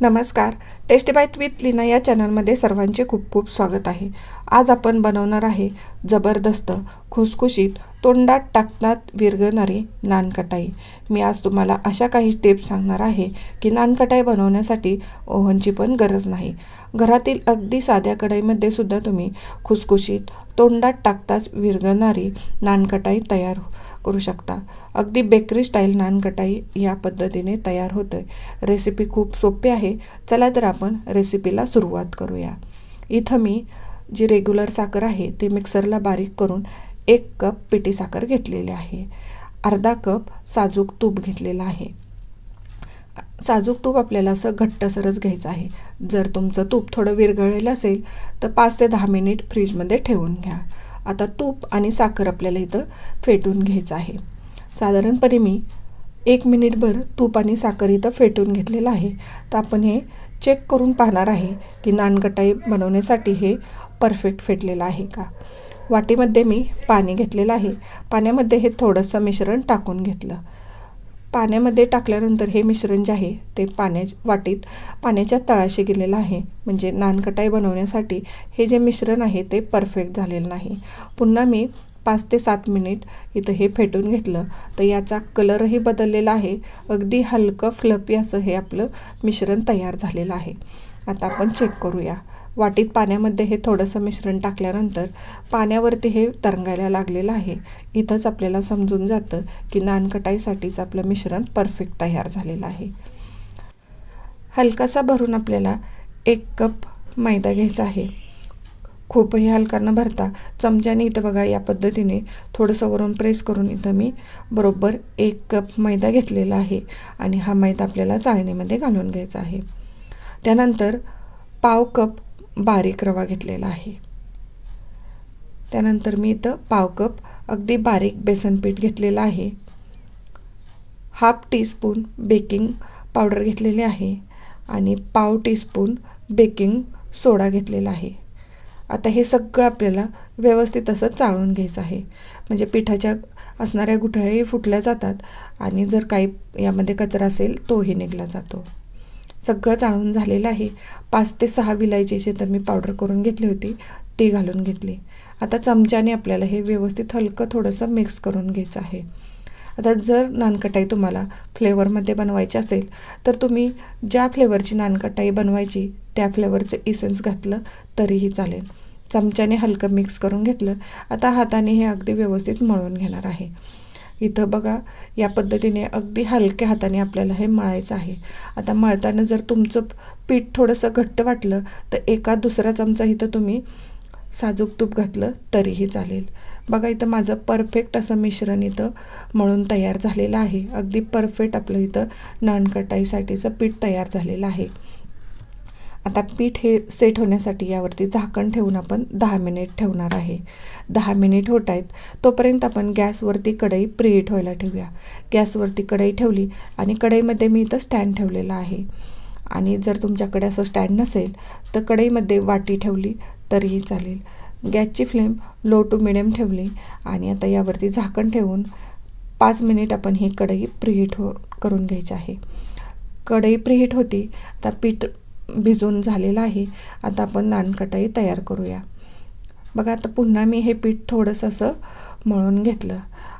नमस्कार. Tasty bye with लिना या चॅनलमध्ये सर्वांचे खूप खूप स्वागत आहे. आज आपण बनवणार आहे जबरदस्त खुसखुशीत तोंडात टाकतात विरघळणारी नानकटाई. मी आज तुम्हाला अशा काही टिप्स सांगणार आहे की नानकटाई बनवण्यासाठी ओव्हनची पण गरज नाही. घरातील अगदी साध्या कढईमध्ये सुद्धा तुम्ही खुसखुशीत तोंडात टाकताच विरघळणारी नानकटाई तयार करू शकता. अगदी बेकरी स्टाईल नानकटाई या पद्धतीने तयार होतं रेसिपी खूप सोपी आहे. चला तर आपण रेसिपीला सुरुवात करूया. इथं मी जी रेग्युलर साखर आहे ती मिक्सरला बारीक करून एक कप पिठी साखर घेतलेली आहे. अर्धा कप साजूक तूप घेतलेला आहे. साजूक तूप आपल्याला असं घट्टसरच घ्यायचं आहे. जर तुमचं तूप थोडं विरघळलेलं असेल तर पाच ते दहा मिनिट फ्रीजमध्ये ठेवून घ्या. आता तूप आणि साखर आपल्याला इथं फेटून घ्यायचं आहे. साधारणपणे मी एक मिनिटभर तूप आणि साखर इथं फेटून घेतलेलं आहे. तर आपण हे चेक करून पाहणार आहे की नानकटाई बनवण्यासाठी हे परफेक्ट फेटलेलं आहे का? वाटीमध्ये मी पाणी घेतलेलं आहे. पाण्यामध्ये हे थोडंसं मिश्रण टाकून घेतलं. पाण्यामध्ये टाकल्यानंतर हे मिश्रण जे आहे ते पाण्या वाटीत पाण्याच्या तळाशी गेलेलं आहे. म्हणजे नानकटाई बनवण्यासाठी हे जे मिश्रण आहे ते परफेक्ट झालेलं नाही. पुन्हा मी पाच ते सात मिनिट इथं हे फेटून घेतलं. तर याचा कलरही बदललेला आहे. अगदी हलकं फ्लपी असं हे आपलं मिश्रण तयार झालेलं आहे. आता आपण चेक करूया. वाटीत पाण्यामध्ये हे थोडंसं मिश्रण टाकल्यानंतर पाण्यावरती हे तरंगायला लागलेलं आहे. इथंच आपल्याला समजून जातं की नानकटाईसाठीचं आपलं मिश्रण परफेक्ट तयार झालेलं आहे. हलकासा भरून आपल्याला एक कप मैदा घ्यायचा आहे. खूपही हलका न भरता चमच्याने इथं बघा या पद्धतीने थोडंसं वरून प्रेस करून इथं मी बरोबर एक कप मैदा घेतलेला आहे आणि हा मैदा आपल्याला चाळणीमध्ये घालून घ्यायचा आहे. त्यानंतर पाव कप बारीक रवा घेतलेला आहे. त्यानंतर मी इथं पाव कप अगदी बारीक बेसन पीठ घेतलेलं आहे. हाफ टीस्पून बेकिंग पावडर घेतलेली आहे आणि पाव टीस्पून बेकिंग सोडा घेतलेला आहे. आता हे सगळं आपल्याला व्यवस्थित असं चाळून घ्यायचं आहे. म्हणजे पिठाच्या असणाऱ्या गुठळ्याही फुटल्या जातात आणि जर काही यामध्ये कचरा असेल तोही निघला जातो. सगळं चाळून झालेलं आहे. पाच ते सहा विलायचीची तर मी पावडर करून घेतली होती. ती घालून घेतली. आता चमच्याने आपल्याला हे व्यवस्थित हलकं थोडंसं मिक्स करून घ्यायचं आहे. आता जर नानकटाई तुम्हाला फ्लेवरमध्ये बनवायची असेल तर तुम्ही ज्या फ्लेवरची नानकटाई बनवायची त्या फ्लेवरचं इसेन्स घातलं तरीही चालेल. चमच्याने हलकं मिक्स करून घेतलं. आता हाताने हे अगदी व्यवस्थित मळून घेणार आहे. इथं बघा या पद्धतीने अगदी हलक्या हाताने आपल्याला हे मळायचं आहे. आता मळताना जर तुमचं पीठ थोडंसं घट्ट वाटलं तर एका दुसरा चमचा इथं तुम्ही साजूक तूप घातलं तरीही चालेल. बघा इथं माझं परफेक्ट असं मिश्रण इथं म्हणून तयार झालेलं आहे. अगदी परफेक्ट आपलं इथं नानकटाईसाठीचं पीठ तयार झालेलं आहे. आता पीठ हे सेट होण्यासाठी यावरती झाकण ठेवून आपण दहा मिनिट ठेवणार आहे. दहा मिनिट होत आहेत तोपर्यंत आपण गॅसवरती कढई प्रीहीट व्हायला ठेवूया. गॅसवरती कढई ठेवली आणि कढईमध्ये मी इथं स्टँड ठेवलेला आहे. आणि जर तुमच्याकडे असं स्टँड नसेल तर कढईमध्ये वाटी ठेवली तरीही चालेल. गॅसची फ्लेम लो टू मिडियम ठेवली आणि आता यावरती झाकण ठेवून पाच मिनिट आपण ही कढई प्रीहीट हो करून घ्यायची आहे. कढई प्रीहीट होती आता पीठ भिजून झालेलं आहे. आता आपण नानकटाई तयार करूया. बघा आता पुन्हा मी हे पीठ थोडंसं असं मळून घेतलं.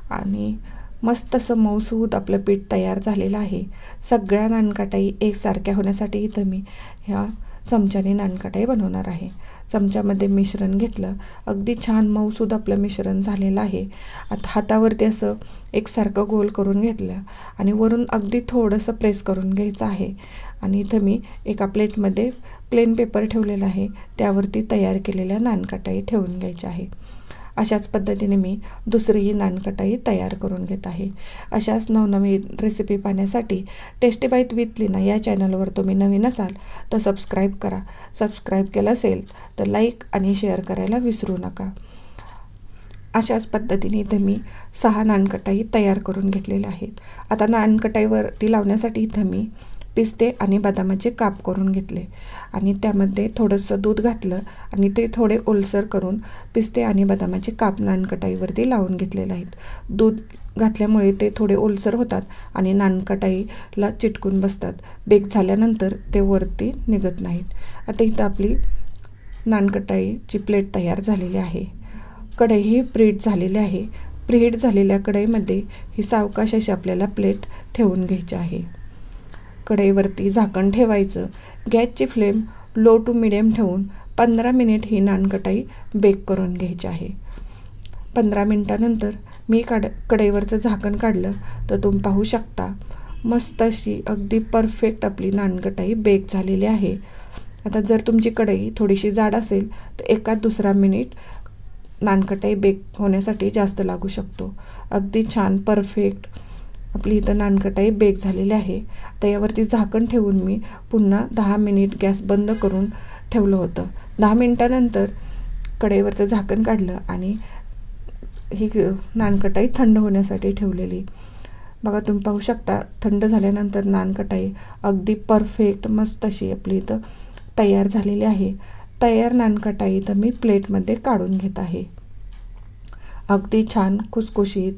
आणि मस्त असं मऊसूद आपलं पीठ तयार झालेलं आहे. सगळ्या नानकटाई एकसारख्या होण्यासाठी इथं मी ह्या चमच्याने नानकाटाई बनवणार आहे. चमच्यामध्ये मिश्रण घेतलं. अगदी छान मऊसूद आपलं मिश्रण झालेलं आहे. आता हातावरती असं एकसारखं गोल करून घेतलं आणि वरून अगदी थोडंसं प्रेस करून घ्यायचं आहे. आणि इथं मी एका प्लेटमध्ये प्लेन पेपर ठेवलेला आहे. त्यावरती तयार केलेल्या नानकटाई ठेवून घ्यायच्या आहे अशाच पद्धतीने मी दुसरीही नानकटाई तयार करून घेत आहे. अशाच नवनवीन रेसिपी पाहण्यासाठी टेस्टी बाईत विथ लिना या चॅनलवर तुम्ही नवीन असाल तर सबस्क्राईब करा. सबस्क्राईब केलं असेल तर लाईक आणि शेअर करायला विसरू नका. अशाच पद्धतीने इथं मी सहा नानकटाई तयार करून घेतलेल्या आहेत. आता नानकटाईवरती लावण्यासाठी इथं मी पिस्ते आणि बदामाचे काप करून घेतले. आणि त्यामध्ये थोडंसं दूध घातलं आणि ते थोडे ओलसर करून पिस्ते आणि बदामाचे काप नानकटाईवरती लावून घेतलेले आहेत. दूध घातल्यामुळे ते थोडे ओलसर होतात आणि नानकटाईला चिटकून बसतात. बेक झाल्यानंतर ते वरती निघत नाहीत. आता इथं आपली नानकटाईची प्लेट तयार झालेली आहे. कढई ही प्रीट झालेली आहे. प्रीहीट झालेल्या कढईमध्ये ही सावकाश अशी आपल्याला प्लेट ठेवून घ्यायची आहे. कढईवरती झाकण ठेवायचं. गॅसची फ्लेम लो टू मिडियम ठेवून पंधरा मिनिट ही नानकटाई बेक करून घ्यायची आहे. पंधरा मिनटानंतर मी काढ कढईवरचं झाकण काढलं तर तुम्ही पाहू शकता मस्त अशी अगदी परफेक्ट आपली नानकटाई बेक झालेली आहे. आता जर तुमची कढई थोडीशी जाड असेल तर एका दुसरा मिनिट नानकटाई बेक होण्यासाठी जास्त लागू शकतो. अगदी छान परफेक्ट आपली इथं नानकटाई बेक झालेली आहे. आता यावरती झाकण ठेवून मी पुन्हा दहा मिनिट गॅस बंद करून ठेवलं होतं. दहा मिनटानंतर कढईवरचं झाकण काढलं आणि ही नानकटाई थंड होण्यासाठी ठेवलेली. बघा तुम्ही पाहू शकता थंड झाल्यानंतर नानकटाई अगदी परफेक्ट मस्त अशी आपली इथं तयार झालेली आहे. तयार नानकटाई इथं मी प्लेटमध्ये काढून घेत आहे. अगदी छान खुसखुशीत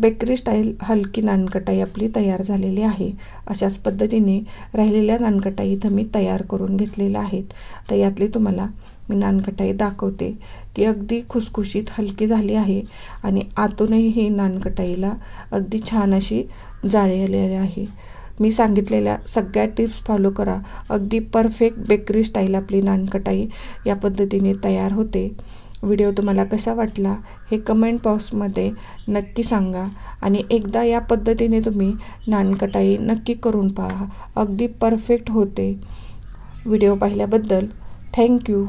बेकरी स्टाईल हलकी नानकटाई आपली तयार झालेली आहे. अशाच पद्धतीने राहिलेल्या नानकटाई इथं मी तयार करून घेतलेल्या आहेत. तर यातली तुम्हाला मी नानकटाई दाखवते की अगदी खुसखुशीत हलकी झाली आहे आणि आतूनही ही नानकटाईला अगदी छान अशी जाळी आलेली आहे. मी सांगितलेल्या सगळ्या टिप्स फॉलो करा. अगदी परफेक्ट बेकरी स्टाईल आपली नानकटाई या पद्धतीने तयार होते. व्हिडिओ तुम्हाला कसा वाटला हे कमेंट बॉक्समध्ये नक्की सांगा. आणि एकदा या पद्धतीने तुम्ही नानकटाई नक्की करून पहा. अगदी परफेक्ट होते व्हिडिओ पाहिल्याबद्दल. थँक्यू.